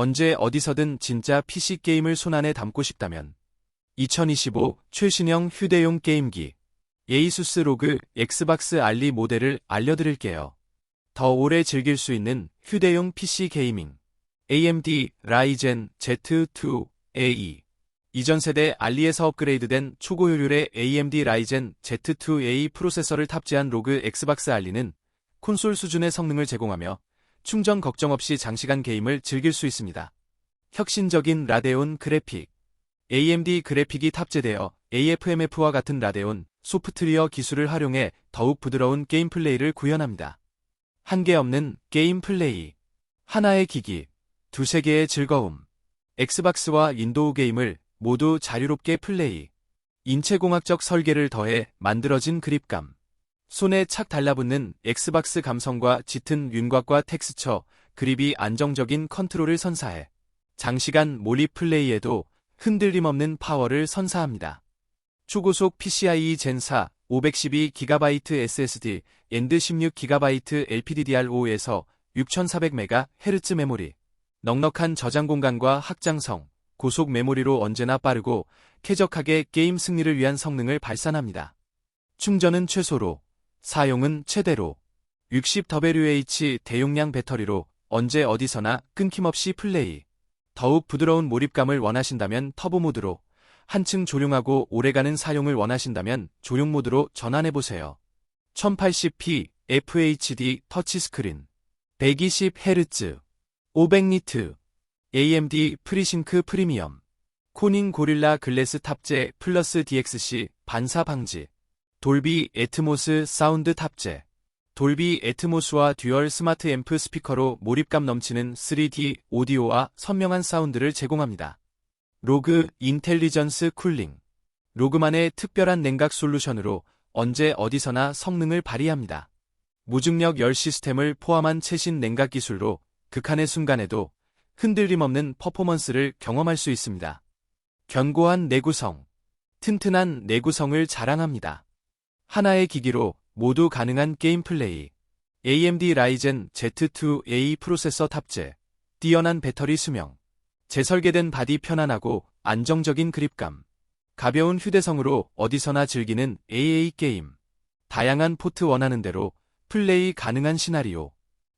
언제 어디서든 진짜 PC 게임을 손안에 담고 싶다면. 2025 최신형 휴대용 게임기. 예이수스 로그 엑스박스 알리 모델을 알려드릴게요. 더 오래 즐길 수 있는 휴대용 PC 게이밍. AMD 라이젠 Z2A 이전 세대 알리에서 업그레이드된 초고효율의 AMD 라이젠 Z2A 프로세서를 탑재한 로그 엑스박스 알리는 콘솔 수준의 성능을 제공하며 충전 걱정 없이 장시간 게임을 즐길 수 있습니다. 혁신적인 라데온 그래픽. AMD 그래픽이 탑재되어 AFMF와 같은 라데온 소프트웨어 기술을 활용해 더욱 부드러운 게임 플레이를 구현합니다. 한계 없는 게임 플레이. 하나의 기기, 두세 개의 즐거움. 엑스박스와 인도우 게임을 모두 자유롭게 플레이. 인체공학적 설계를 더해 만들어진 그립감 손에 착 달라붙는 엑스박스 감성과 짙은 윤곽과 텍스처, 그립이 안정적인 컨트롤을 선사해 장시간 몰입 플레이에도 흔들림 없는 파워를 선사합니다. 초고속 PCIe 젠4 512GB SSD, 엔드 16GB LPDDR5에서 6400MHz 메모리, 넉넉한 저장 공간과 확장성, 고속 메모리로 언제나 빠르고 쾌적하게 게임 승리를 위한 성능을 발산합니다. 충전은 최소로 사용은 최대로 60WH 대용량 배터리로 언제 어디서나 끊김없이 플레이. 더욱 부드러운 몰입감을 원하신다면 터보 모드로, 한층 조용하고 오래가는 사용을 원하신다면 조용 모드로 전환해보세요. 1080p FHD 터치스크린 120Hz 500니트 AMD 프리싱크 프리미엄 코닝 고릴라 글래스 탑재 플러스 DXC 반사 방지 돌비 애트모스 사운드 탑재 돌비 애트모스와 듀얼 스마트 앰프 스피커로 몰입감 넘치는 3D 오디오와 선명한 사운드를 제공합니다. 로그 인텔리전스 쿨링 로그만의 특별한 냉각 솔루션으로 언제 어디서나 성능을 발휘합니다. 무중력 열 시스템을 포함한 최신 냉각 기술로 극한의 순간에도 흔들림 없는 퍼포먼스를 경험할 수 있습니다. 견고한 내구성, 튼튼한 내구성을 자랑합니다. 하나의 기기로 모두 가능한 게임 플레이. AMD 라이젠 Z2A 프로세서 탑재. 뛰어난 배터리 수명. 재설계된 바디 편안하고 안정적인 그립감. 가벼운 휴대성으로 어디서나 즐기는 AA 게임. 다양한 포트 원하는 대로 플레이 가능한 시나리오.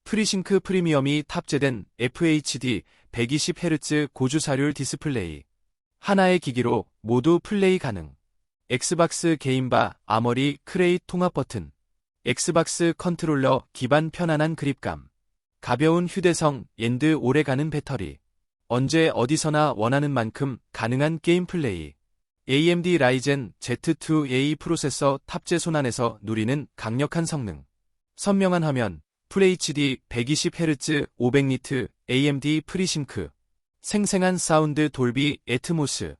프리싱크 프리미엄이 탑재된 FHD 120Hz 고주사율 디스플레이. 하나의 기기로 모두 플레이 가능. 엑스박스 게임바 아머리 크레이 통합 버튼, 엑스박스 컨트롤러 기반 편안한 그립감, 가벼운 휴대성 옌드 오래가는 배터리, 언제 어디서나 원하는 만큼 가능한 게임 플레이, AMD 라이젠 Z2A 프로세서 탑재 손안에서 누리는 강력한 성능, 선명한 화면, FHD 120Hz 500니트 AMD 프리싱크, 생생한 사운드 돌비 애트모스,